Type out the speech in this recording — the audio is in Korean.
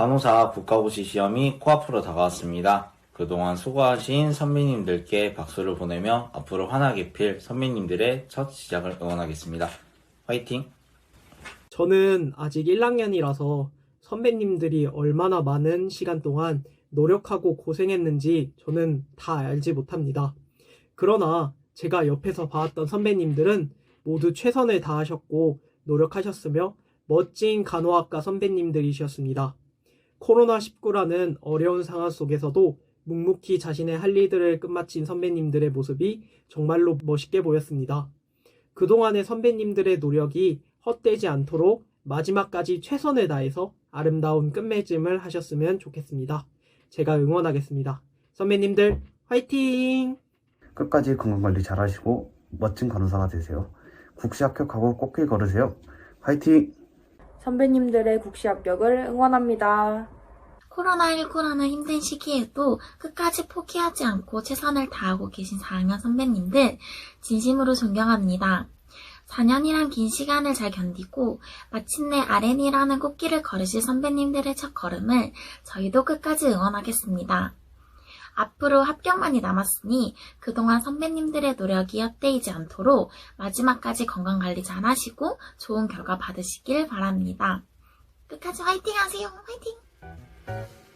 간호사 국가고시 시험이 코앞으로 다가왔습니다. 그동안 수고하신 선배님들께 박수를 보내며 앞으로 환하게 필 선배님들의 첫 시작을 응원하겠습니다. 화이팅! 저는 아직 1학년이라서 선배님들이 얼마나 많은 시간 동안 노력하고 고생했는지 저는 다 알지 못합니다. 그러나 제가 옆에서 봐왔던 선배님들은 모두 최선을 다하셨고 노력하셨으며 멋진 간호학과 선배님들이셨습니다. 코로나19라는 어려운 상황 속에서도 묵묵히 자신의 할 일들을 끝마친 선배님들의 모습이 정말로 멋있게 보였습니다. 그동안의 선배님들의 노력이 헛되지 않도록 마지막까지 최선을 다해서 아름다운 끝맺음을 하셨으면 좋겠습니다. 제가 응원하겠습니다. 선배님들 화이팅! 끝까지 건강관리 잘하시고 멋진 간호사가 되세요. 국시 합격하고 꽃길 걸으세요. 화이팅! 선배님들의 국시 합격을 응원합니다. 코로나19라는 힘든 시기에도 끝까지 포기하지 않고 최선을 다하고 계신 4학년 선배님들 진심으로 존경합니다. 4년이란 긴 시간을 잘 견디고 마침내 RN이라는 꽃길을 걸으실 선배님들의 첫 걸음을 저희도 끝까지 응원하겠습니다. 앞으로 합격만이 남았으니 그동안 선배님들의 노력이 헛되이지 않도록 마지막까지 건강관리 잘 하시고 좋은 결과 받으시길 바랍니다. 끝까지 화이팅 하세요. 화이팅!